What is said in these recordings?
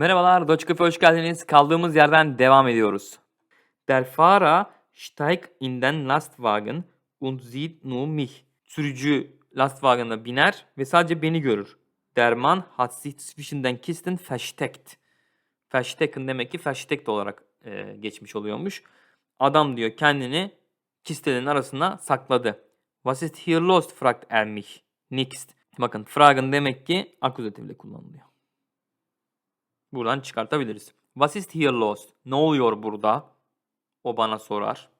Merhabalar, Cafe hoş geldiniz. Kaldığımız yerden devam ediyoruz. Der Fahrer steigt in den Lastwagen und sieht nur mich. Sürücü Lastwagen'a biner ve sadece beni görür. Der Mann hat sich zwischen den Kisten versteckt. Verstecken demek ki versteckt olarak e, geçmiş oluyormuş. Adam diyor kendini kistelerin arasına sakladı. Was ist hier los? fragt er mich. Next. Bakın fragen demek ki akuzatifle kullanılıyor. Buradan çıkartabiliriz. Was ist hier los? Ne oluyor burada? O bana sorar.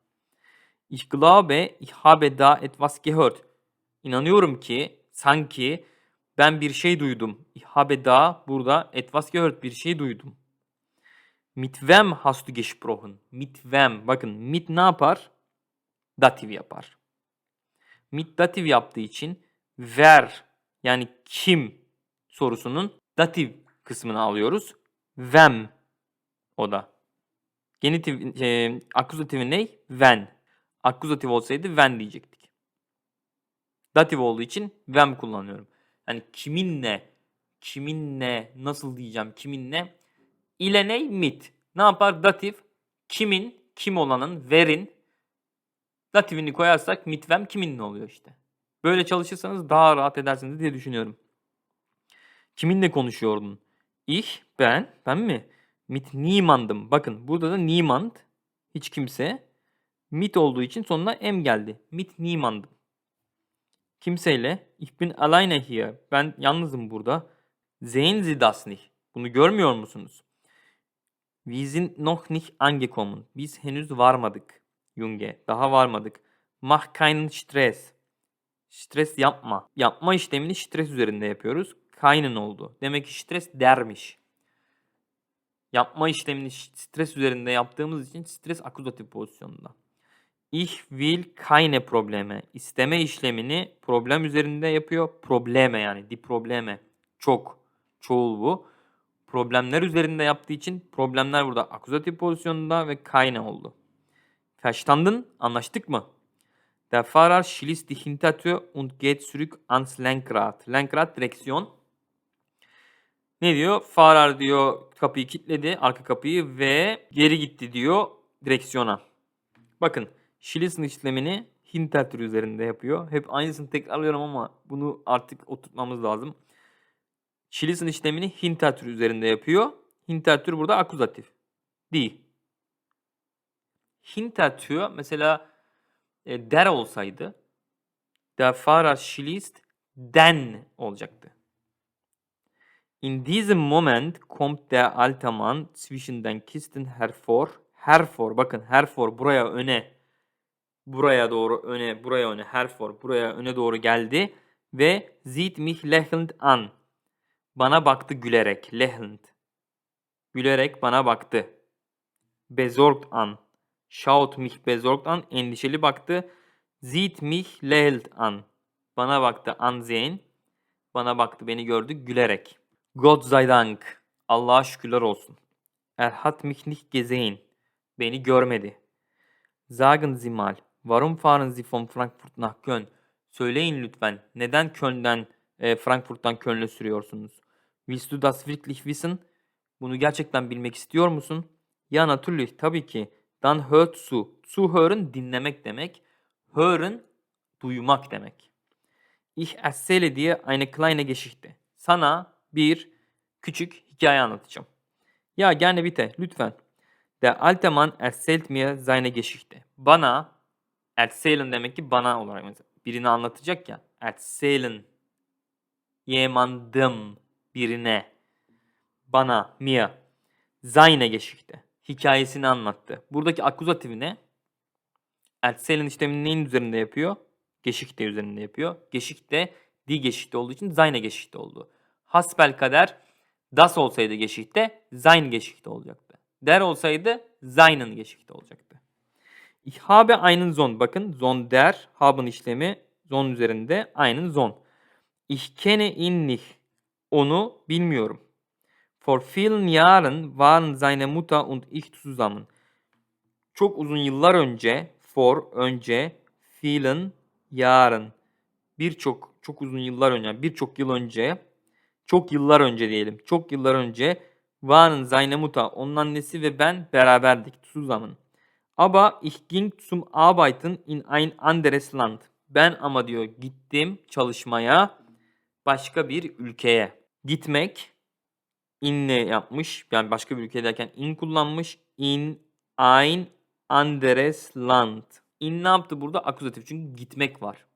Ich glaube, ich habe da etwas gehört. İnanıyorum ki, sanki ben bir şey duydum. Ich habe da burada etwas gehört, bir şey duydum. Mit wem hast du gesprochen? Mit wem? Bakın mit ne yapar? Datif yapar. Mit datif yaptığı için ver yani kim sorusunun datif kısmını alıyoruz. Wem o da. Genitif, e, akuzatifi ne? When. Akuzatif olsaydı when diyecektik. Datif olduğu için when kullanıyorum. Yani kiminle, kiminle, nasıl diyeceğim, kiminle? ile ne? Mit. Ne yapar? Datif. Kimin, kim olanın, verin. Datifini koyarsak mit wem kiminle oluyor işte. Böyle çalışırsanız daha rahat edersiniz diye düşünüyorum. Kiminle konuşuyordun? Ich, ben, ben mi? Mit niemandem. Bakın burada da niemand, hiç kimse. Mit olduğu için sonuna m geldi. Mit niemandem. Kimseyle. Ich bin alleine hier. Ben yalnızım burada. Sehen Sie das nicht? Bunu görmüyor musunuz? Wir sind noch nicht angekommen. Biz henüz varmadık. Junge. Daha varmadık. Mach keinen Stress. Stres yapma. Yapma işlemini stres üzerinde yapıyoruz. Keinen oldu. Demek ki stres dermiş. Yapma işlemini stres üzerinde yaptığımız için stres akuzatif pozisyonunda. Ich will keine Probleme. İsteme işlemini problem üzerinde yapıyor. Probleme yani. Di probleme. Çok. Çoğul bu. Problemler üzerinde yaptığı için problemler burada akuzatif pozisyonunda ve keine oldu. Verstanden? Anlaştık mı? Der Fahrer schließt die Hintertür und geht zurück ans Lenkrad. Lenkrad direksiyon. Ne diyor? Fahrer diyor kapıyı kilitledi, arka kapıyı ve geri gitti diyor direksiyona. Bakın schließen işlemini Hintertür üzerinde yapıyor. Hep aynısını tekrarlıyorum ama bunu artık oturtmamız lazım. Schließen işlemini Hintertür üzerinde yapıyor. Hintertür burada akuzatif. Di. Hintertür mesela e, der olsaydı der Fahrer schließt den olacaktı. In diesem Moment kommt der alte Mann zwischen den Kisten hervor. Hervor bakın hervor buraya öne buraya doğru öne buraya öne hervor buraya öne doğru geldi ve sieht mich lächelnd an. Bana baktı gülerek lächelnd. Gülerek bana baktı. Besorgt an. Schaut mich besorgt an. Endişeli baktı. Sieht mich lächelt an. Bana baktı ansehen. Bana baktı beni gördü gülerek. Gott sei Dank. Allah'a şükürler olsun. Er hat mich nicht gesehen. Beni görmedi. Sagen Sie mal, warum fahren Sie von Frankfurt nach Köln? Söyleyin lütfen. Neden Köln'den e, Frankfurt'tan Köln'e sürüyorsunuz? Willst du das wirklich wissen? Bunu gerçekten bilmek istiyor musun? Ja, natürlich, tabii ki. Dann hört zu. Zuhören dinlemek demek. Hören duymak demek. Ich erzähle dir eine kleine Geschichte. Sana bir küçük hikaye anlatacağım. Ya gerne bitte, lütfen. Der alte Mann erzählt mir seine Geschichte. Bana, erzählen demek ki bana olarak mesela. Birini anlatacak ya. Erzählen. Jemandem. Birine. Bana, mir. Seine Geschichte. Hikayesini anlattı. Buradaki akuzatifi ne? Erzählen işlemini neyin üzerinde yapıyor? Geschichte üzerinde yapıyor. Geschichte, die Geschichte olduğu için seine Geschichte oldu. Hasbelkader das olsaydı Geschichte, sein Geschichte olacaktı. Der olsaydı seinen Geschichte olacaktı. Ich habe einen Sohn. Bakın Sohn der, haben işlemi Sohn üzerinde einen Sohn. Ich kenne. Onu bilmiyorum. Vor vielen Jahren waren seine Mutter und ich zusammen. Çok uzun yıllar önce, for önce, vielen Jahren. Birçok çok uzun yıllar önce, birçok yıl önce, çok yıllar önce diyelim. Çok yıllar önce waren seine. Onun annesi ve ben beraberdik. Zusammen. Aber ich ging zum Arbeiten in ein anderes Land. Ben ama diyor gittim çalışmaya başka bir ülkeye. Gitmek inle yapmış. Yani başka bir ülke derken in kullanmış. In ein anderes Land. In ne yaptı burada? Akuzatif. Çünkü gitmek var.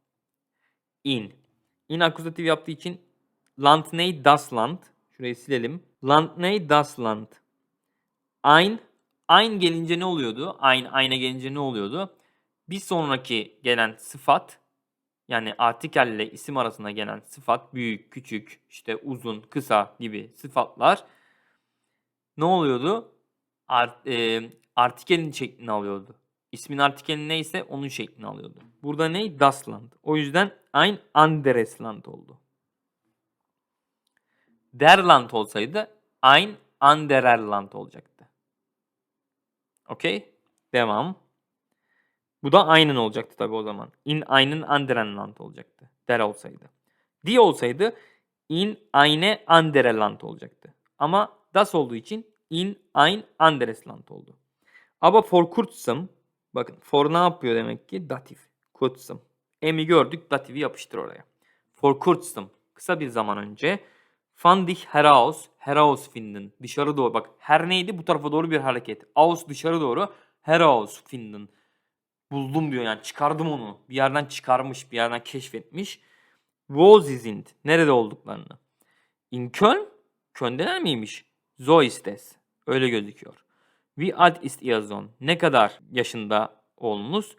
In. In akuzatif yaptığı için Land ney? Das Land. Şurayı silelim. Land ney? Das Land. Ein. Ein gelince ne oluyordu? Ein, ayn'a gelince ne oluyordu? Bir sonraki gelen sıfat yani artikel ile isim arasında gelen sıfat büyük, küçük, işte uzun, kısa gibi sıfatlar ne oluyordu? Art, e, artikelin şeklini alıyordu. İsmin artikeli neyse onun şeklini alıyordu. Burada ne? Das Land. O yüzden ein anderes Land oldu. Der Land olsaydı ein anderer Land olacaktı. Okey? Devam. Bu da aynen olacaktı tabii o zaman. In einen anderen Land olacaktı. Der olsaydı. Die olsaydı in eine andere Land olacaktı. Ama das olduğu için in ein anderes Land oldu. Ama for kurzem bakın for ne yapıyor demek ki? Datif. Kurzem. Emi gördük datifi yapıştır oraya. For kurzem kısa bir zaman önce fand ich heraus herausfinden dışarı doğru bak her neydi bu tarafa doğru bir hareket. Aus dışarı doğru herausfinden buldum diyor yani çıkardım onu. Bir yerden çıkarmış, bir yerden keşfetmiş. Sind. Nerede olduklarını. In Köln. Köln'deler miymiş? So ist es. Öyle gözüküyor. Wie alt ist ihr Sohn? Ne kadar yaşında oğlunuz?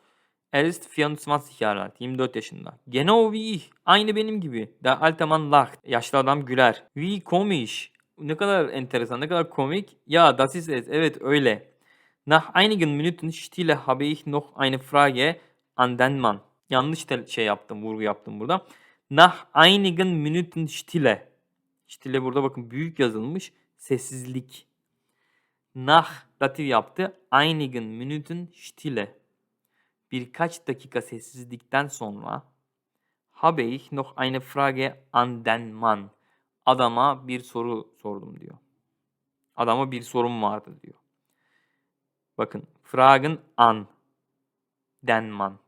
Er ist 24 Jahre alt. 24 yaşında. Genau wie ich. Aynı benim gibi. Der alte Mann lacht. Yaşlı adam güler. Wie komisch. Ne kadar enteresan, ne kadar komik. Ya, das ist es. Evet, öyle. Nach einigen Minuten Stille habe ich noch eine Frage an den Mann. Yanlış şey yaptım, vurgu yaptım burada. Nach einigen Minuten Stille. Stille burada bakın büyük yazılmış. Sessizlik. Nach datif yaptı. Einigen Minuten Stille. Birkaç dakika sessizlikten sonra habe ich noch eine Frage an den Mann. Adama bir soru sordum diyor. Adama bir sorum vardı diyor. Bakın Fragen an den Mann.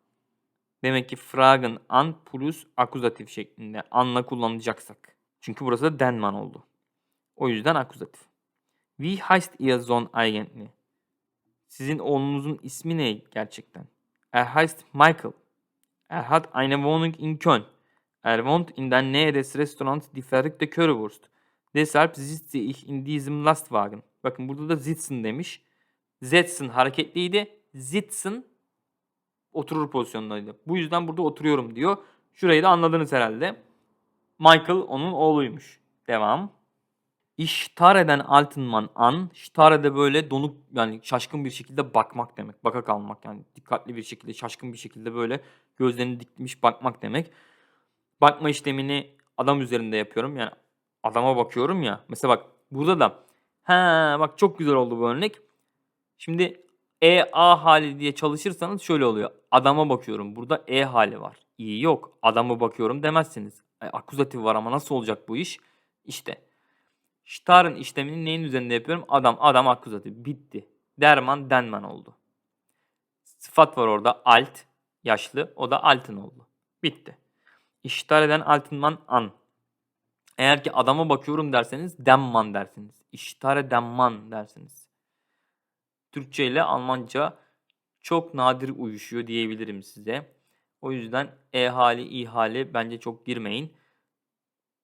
Demek ki Fragen an plus akuzatif şeklinde anla kullanacaksak. Çünkü burası da den Mann oldu. O yüzden akuzatif. Wie heißt ihr Sohn eigentlich? Sizin oğlunuzun ismi ne gerçekten? Er heißt Michael. Er hat eine Wohnung in Köln. Er wohnt in der Nähe des Restaurants Die Verrückte Currywurst. Deshalb sitze ich in diesem Lastwagen. Bakın burada da sitzen demiş. Sitzen hareketliydi. Sitzen oturur pozisyondaydı. Bu yüzden burada oturuyorum diyor. Şurayı da anladınız herhalde. Michael onun oğluymuş. Devam. Ich starre den alten Mann an. Starre de böyle donuk yani şaşkın bir şekilde bakmak demek. Baka kalmak yani dikkatli bir şekilde şaşkın bir şekilde böyle gözlerini dikmiş bakmak demek. Bakma işlemini adam üzerinde yapıyorum. Yani adama bakıyorum ya. Mesela bak burada da ha bak çok güzel oldu bu örnek. Şimdi E A hali diye çalışırsanız şöyle oluyor. Adama bakıyorum. Burada E hali var. İyi yok. Adama bakıyorum demezsiniz. E, akuzatif var ama nasıl olacak bu iş? İşte. Star'ın işlemini neyin üzerinde yapıyorum? Adam, adam akuzatif. Bitti. Derman, denman oldu. Sıfat var orada. Alt, yaşlı. O da altın oldu. Bitti. İştar eden altınman an. Eğer ki adama bakıyorum derseniz demman dersiniz. İştare demman dersiniz. Türkçe ile Almanca çok nadir uyuşuyor diyebilirim size. O yüzden e hali, i hali bence çok girmeyin.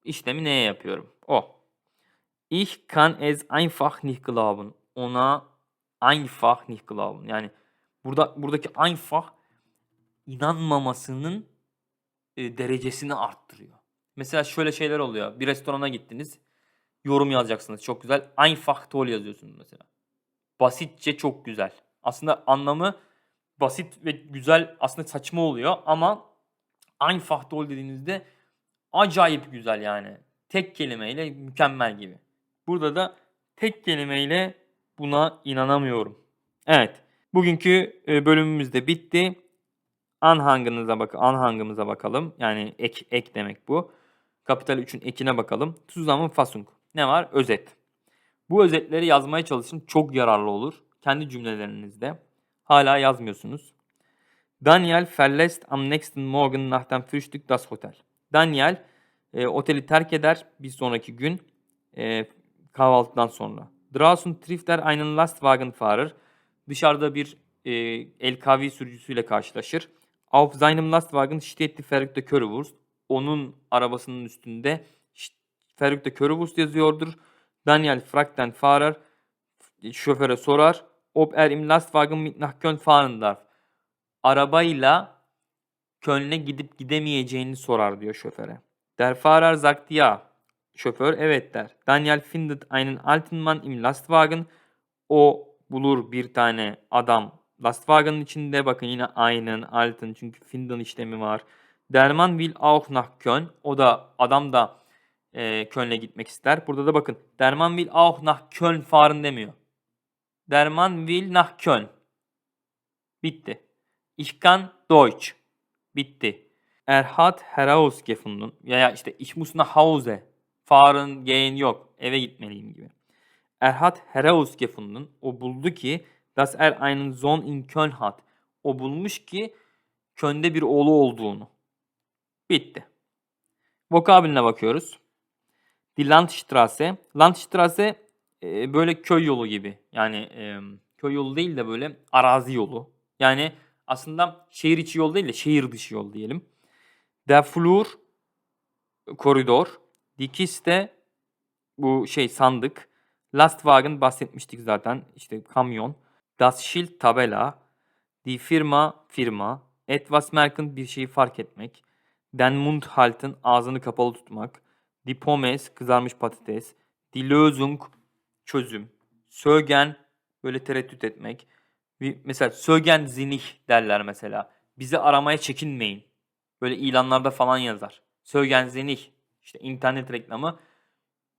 İşlemi neye yapıyorum? O. Ich kann es einfach nicht glauben. Ona einfach nicht glauben. Yani burada buradaki einfach inanmamasının e, derecesini arttırıyor. Mesela şöyle şeyler oluyor. Bir restorana gittiniz. Yorum yazacaksınız. Çok güzel. Einfach toll yazıyorsunuz mesela. Basitçe çok güzel. Aslında anlamı basit ve güzel aslında saçma oluyor ama einfach toll dediğinizde acayip güzel yani. Tek kelimeyle mükemmel gibi. Burada da tek kelimeyle buna inanamıyorum. Evet. Bugünkü e, bölümümüz de bitti. Anhang'ınıza bak Anhang'ımıza bakalım. Yani ek ek demek bu. Kapital 3'ün ekine bakalım. Zusammenfassung. Ne var? Özet. Bu özetleri yazmaya çalışın. Çok yararlı olur. Kendi cümlelerinizde. Hala yazmıyorsunuz. Daniel verlässt am nächsten Morgen nach dem Frühstück das Hotel. Daniel e, oteli terk eder bir sonraki gün e, kahvaltıdan sonra. Draußen trifft er einen Lastwagenfahrer. Dışarıda bir e, LKW sürücüsüyle karşılaşır. Auf seinem Lastwagen steht die verrückte Currywurst. Onun arabasının üstünde verrückte Currywurst yazıyordur. Daniel fragt den Fahrer, şoföre sorar, ob er im Lastwagen mit nach Köln fahren darf. Arabayla Köln'e gidip gidemeyeceğini sorar diyor şoföre. Der Fahrer sagt ja. Şoför evet der. Daniel findet einen alten Mann im Lastwagen. O bulur bir tane adam Lastwagen'ın içinde. Bakın yine einen, alten çünkü finden işlemi var. Der Mann will auch nach Köln. O da adam da e, Köln'e gitmek ister. Burada da bakın. Der Mann will auch nach Köln fahren demiyor. Der Mann will nach Köln. Bitti. Ich kann Deutsch. Bitti. Er hat herausgefunden. Veya işte ich muss nach Hause. Fahren gehen yok. Eve gitmeliyim gibi. Er hat herausgefunden. O buldu ki dass er einen Sohn in Köln hat. O bulmuş ki Köln'de bir oğlu olduğunu. Bitti. Vokabüline bakıyoruz. Die Landstraße. Landstraße e, böyle köy yolu gibi. Yani e, köy yolu değil de böyle arazi yolu. Yani aslında şehir içi yol değil de şehir dışı yol diyelim. Der Flur koridor. Die Kiste bu şey sandık. Lastwagen bahsetmiştik zaten. İşte kamyon. Das Schild tabela. Die Firma firma. Etwas merken bir şeyi fark etmek. Den Mund halten ağzını kapalı tutmak. Die Pommes kızarmış patates. Die Lösung çözüm. Sögen böyle tereddüt etmek. Mesela sögen zinih derler mesela. Bizi aramaya çekinmeyin. Böyle ilanlarda falan yazar. Sögen zinih. İşte internet reklamı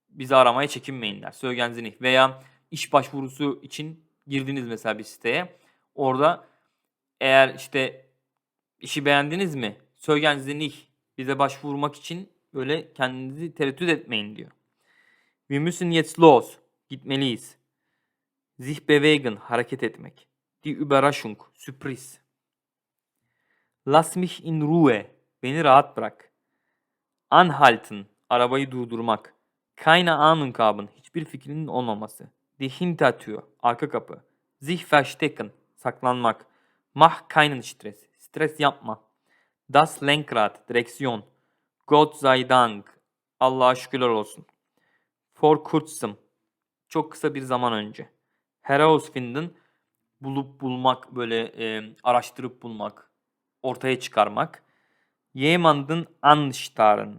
bizi aramaya çekinmeyin der. Sögen zinih. Veya iş başvurusu için girdiniz mesela bir siteye. Orada eğer işte işi beğendiniz mi? Sögen zinih bize başvurmak için böyle kendinizi tereddüt etmeyin diyor. Wir müssen jetzt los. Gitmeliyiz. Sich bewegen, hareket etmek. Die Überraschung, sürpriz. Lass mich in Ruhe, beni rahat bırak. Anhalten, arabayı durdurmak. Keine Ahnung haben, hiçbir fikrinin olmaması. Die Hintertür, arka kapı. Sich verstecken, saklanmak. Mach keinen Stress, stres yapma. Das Lenkrad, direksiyon. Gott sei Dank, Allah'a şükürler olsun. For kurzem, çok kısa bir zaman önce. Herausfinden, bulup bulmak, böyle e, araştırıp bulmak, ortaya çıkarmak. Jemanden anstarren,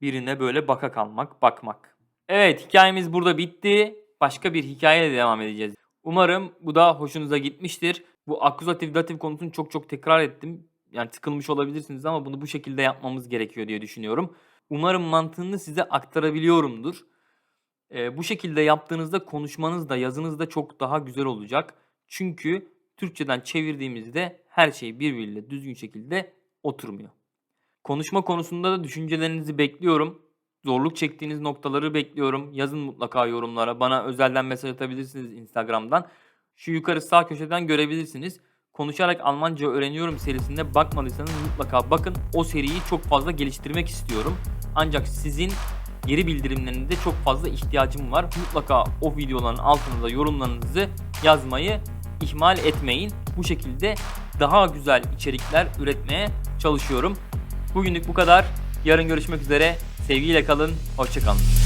birine böyle baka kalmak, bakmak. Evet, hikayemiz burada bitti. Başka bir hikayeyle devam edeceğiz. Umarım bu da hoşunuza gitmiştir. Bu akuzatif datif konusunu çok çok tekrar ettim. Yani tıkılmış olabilirsiniz ama bunu bu şekilde yapmamız gerekiyor diye düşünüyorum. Umarım mantığını size aktarabiliyorumdur. Ee, bu şekilde yaptığınızda konuşmanız da yazınız da çok daha güzel olacak. Çünkü Türkçeden çevirdiğimizde her şey birbiriyle düzgün şekilde oturmuyor. Konuşma konusunda da düşüncelerinizi bekliyorum. Zorluk çektiğiniz noktaları bekliyorum. Yazın mutlaka yorumlara. Bana özelden mesaj atabilirsiniz Instagram'dan. Şu yukarı sağ köşeden görebilirsiniz. Konuşarak Almanca öğreniyorum serisinde bakmadıysanız mutlaka bakın. O seriyi çok fazla geliştirmek istiyorum. Ancak sizin geri bildirimlerinde çok fazla ihtiyacım var. Mutlaka o videoların altına da yorumlarınızı yazmayı ihmal etmeyin. Bu şekilde daha güzel içerikler üretmeye çalışıyorum. Bugünlük bu kadar. Yarın görüşmek üzere. Sevgiyle kalın. Hoşçakalın.